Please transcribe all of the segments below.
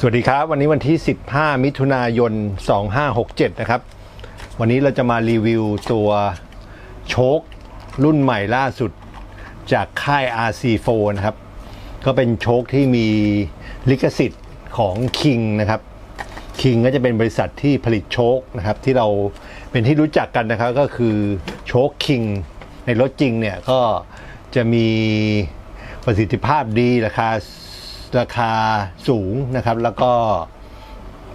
สวัสดีครับ วันนี้วันที่ 15 มิถุนายน 2567 นะครับ วันนี้เราจะมารีวิวตัวโชครุ่นใหม่ล่าสุดจากค่าย RC4 นะครับ ก็เป็นโชคที่มีลิขสิทธิ์ของ King นะครับ King ก็จะเป็นบริษัทที่ผลิตโชคนะครับที่เราเป็นที่รู้จักกันนะครับก็คือโชค King ในรถจริงเนี่ยก็จะมีประสิทธิภาพดีราคาราคาสูงนะครับ แล้วก็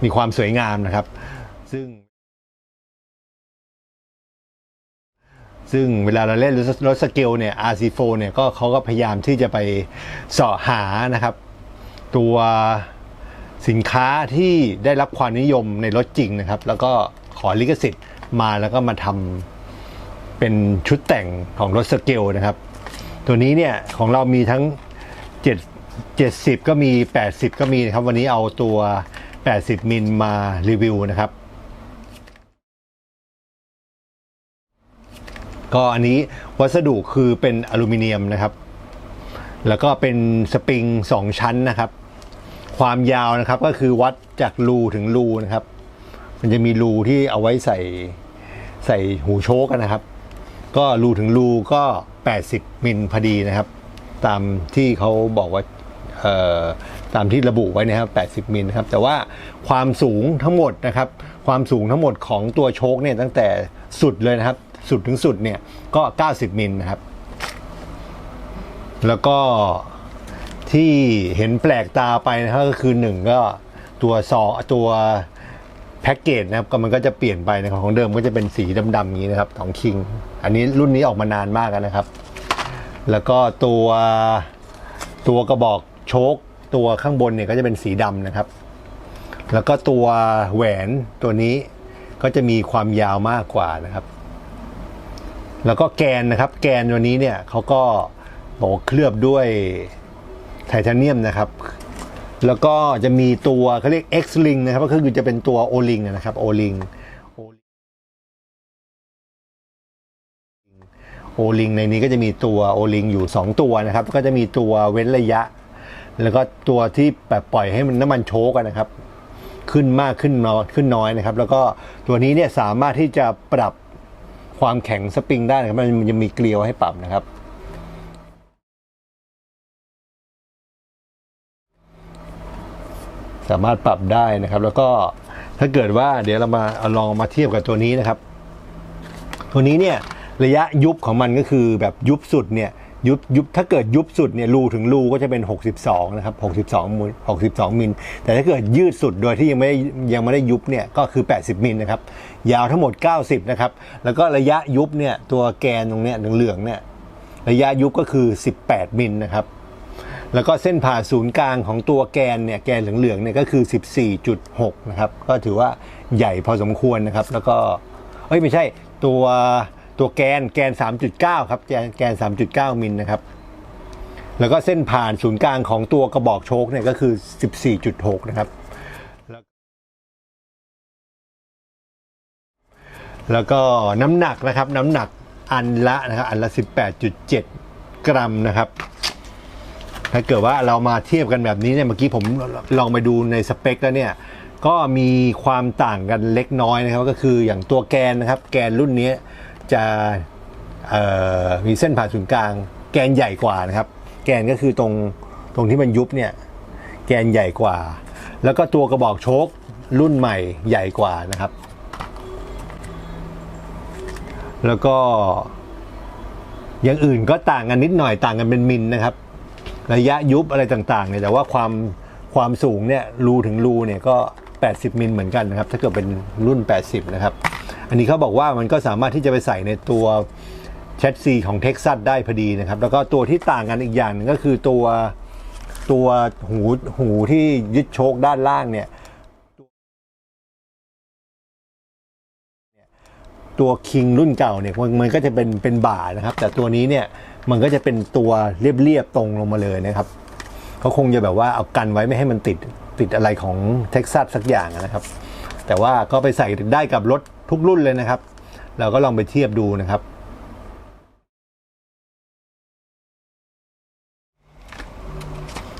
มีความสวยงามนะครับ ซึ่ง ซึ่งเวลาเราเล่นรถสเกลเนี่ย RC4 เนี่ยก็เขาก็พยายามที่จะไปเสาะหานะครับ ตัว สินค้าที่ได้รับความนิยมในรถจริงนะครับ แล้วก็ขอลิขสิทธิ์มาแล้วก็มาทำเป็นชุดแต่งของรถสเกลนะครับ ตัวนี้เนี่ยของเรามีทั้ง 7 70 ก็มี 80 ก็มีนะครับ วันนี้เอาตัว 80 มิลมารีวิวนะครับ ก็อันนี้วัสดุคือเป็นอลูมิเนียมนะครับ แล้วก็เป็นสปริง 2 ชั้นนะครับ ความยาวนะครับก็คือวัดจากรูถึงรูนะครับ มันจะมีรูที่เอาไว้ใส่ใส่หูโชกนะครับ ก็รูถึงรูก็ 80มิลพอดีนะครับ ตามที่เขาบอกว่าเอ่อตามที่ระบุไว้นะครับ 80มิลนะครับ แต่ว่าความสูงทั้งหมดนะครับ ความสูงทั้งหมดของตัวโชคเนี่ยตั้งแต่สุดเลยนะครับ สุดถึงสุดเนี่ยก็ 90มิลนะครับ แล้วก็ ที่เห็นแปลกตาไปนะครับก็คือหนึ่งก็ตัวซอตัวแพ็กเกจนะครับก็มันก็จะเปลี่ยนไปนะครับของเดิมก็จะเป็นสีดำๆอย่างนี้นะครับของคิงอันนี้รุ่นนี้ออกมานานมากแล้วนะครับ แล้วก็ตัวตัวกระบอกโชคตัวข้างบนเนี่ยก็จะเป็นสีดำนะครับ แล้วก็ตัวแหวนตัวนี้ก็จะมีความยาวมากกว่านะครับ แล้วก็แกนนะครับ แกนตัวนี้เนี่ยเขาก็บอกเคลือบด้วย ไทเทเนียมนะครับ แล้วก็จะมีตัวเขาเรียก X Ring นะครับ ก็คือจะเป็นตัว O Ring นะครับ O Ring O Ring ในนี้ก็จะมีตัว O Ring อยู่ 2 ตัวนะครับ ก็จะมีตัวเว้นระยะ แล้วก็ตัวที่แบบปล่อยให้มันน้ำมันโชกนะครับ ขึ้นมากขึ้นน้อยขึ้นน้อยนะครับ แล้วก็ตัวนี้เนี่ยสามารถที่จะปรับความแข็งสปริงได้นะครับมันจะมีเกลียวให้ปรับนะครับ สามารถปรับได้นะครับ แล้วก็ถ้าเกิดว่าเดี๋ยวเรามาลองมาเทียบกับตัวนี้นะครับ ตัวนี้เนี่ยระยะยุบของมันก็คือแบบยุบสุดเนี่ยยุบยุบถ้าเกิดยุบสุดเนี่ยรูถึงรูก็จะเป็น 62 นะครับ 62มิล62 มิล แต่ถ้าเกิดยืดสุดโดยที่ยังไม่ได้ยังไม่ได้ยุบเนี่ยก็คือ 80 มิลนะครับ ยาวทั้งหมด 90 นะครับ แล้วก็ระยะยุบเนี่ยตัวแกนตรงเนี้ยเหลืองๆเนี่ยระยะยุบก็คือ 18 มิลนะครับ แล้วก็เส้นผ่าศูนย์กลางของตัวแกนเนี่ยแกนเหลืองๆเนี่ยก็คือ 14.6 นะครับ ก็ถือว่าใหญ่พอสมควรนะครับ แล้วก็เอ้ยไม่ใช่ตัวตัวแกนแกน 3.9 ครับแกนแกน 3.9 มิลนะครับ แล้วก็เส้นผ่านศูนย์กลางของตัวกระบอกโชคเนี่ยก็คือ 14.6 นะครับแล้วแล้วก็น้ำหนักนะครับน้ำหนักอันละนะครับอันละ 18.7 กรัมนะครับ ถ้าเกิดว่าเรามาเทียบกันแบบนี้เนี่ยเมื่อกี้ผมลองไปดูในสเปคแล้วเนี่ยก็มีความต่างกันเล็กน้อยนะครับ ก็คืออย่างตัวแกนนะครับ แกนรุ่นนี้จะมีเส้นผ่านศูนย์กลาง แกนใหญ่กว่านะครับ แกนก็คือตรงตรงที่มันยุบเนี่ยแกนใหญ่กว่า แล้วก็ตัวกระบอกโชครุ่นใหม่ใหญ่กว่านะครับ แล้วก็อย่างอื่นก็ต่างกันนิดหน่อยต่างกันเป็นมิลนะครับ ระยะยุบอะไรต่างๆเนี่ยแต่ว่าความความสูงเนี่ยรูถึงรูเนี่ยก็ 80 มิลเหมือนกันนะครับ ถ้าเกิดเป็นรุ่น 80 นะครับ อันนี้เขาบอกว่ามันก็สามารถที่จะไปใส่ในตัวแชทซีของเท็กซัสได้พอดีนะครับ แล้วก็ตัวที่ต่างกันอีกอย่างหนึงก็คือตัวตัวหูหูที่ยึดโชคด้านล่างเนี่ย ตัวคิงรุ่นเก่าเนี่ยมันก็จะเป็นเป็นบ่านะครับ แต่ตัวนี้เนี่ยมันก็จะเป็นตัวเรียบๆตรงลงมาเลยนะครับเขาคงจะแบบว่าเอากันไว้ไม่ให้มันติดติดอะไรของเท็กซัสสักอย่างนะครับ แต่ว่าก็ไปใส่ได้กับรถทุกรุ่นเลยนะครับ เราก็ลองไปเทียบดูนะครับ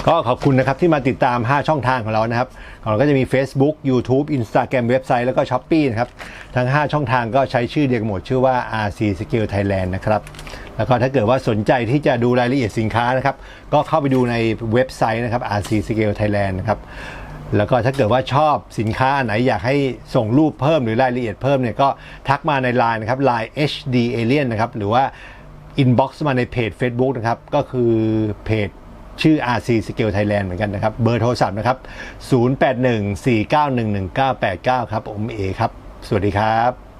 ก็ขอบคุณนะครับที่มาติดตาม 5 ช่องทางของเรานะครับของเราก็จะมี Facebook YouTube Instagram เว็บไซต์แล้วก็ s h อ p e e นะครับ ทั้ง 5 ช่องทางก็ใช้ชื่อเดียวกันหมดชื่อว่า RC Skill Thailand นะครับ แล้วก็ถ้าเกิดว่าสนใจที่จะดูรายละเอียดสินค้านะครับ ก็เข้าไปดูในเว็บไซต์นะครับ RC Skill Thailand นะครับแล้วก็ถ้าเกิดว่าชอบสินค้าไหนอยากให้ส่งรูปเพิ่มหรือรายละเอียดเพิ่มเนี่ยก็ทักมาใน Line นะครับ Line HD Alien นะครับ หรือว่า inbox มาในเพจ Facebook นะครับ ก็คือเพจ ชื่อ RC Scale Thailand เหมือนกันนะครับ เบอร์โทรศัพท์นะครับ 0814911989 ครับ ผมเอครับ สวัสดีครับ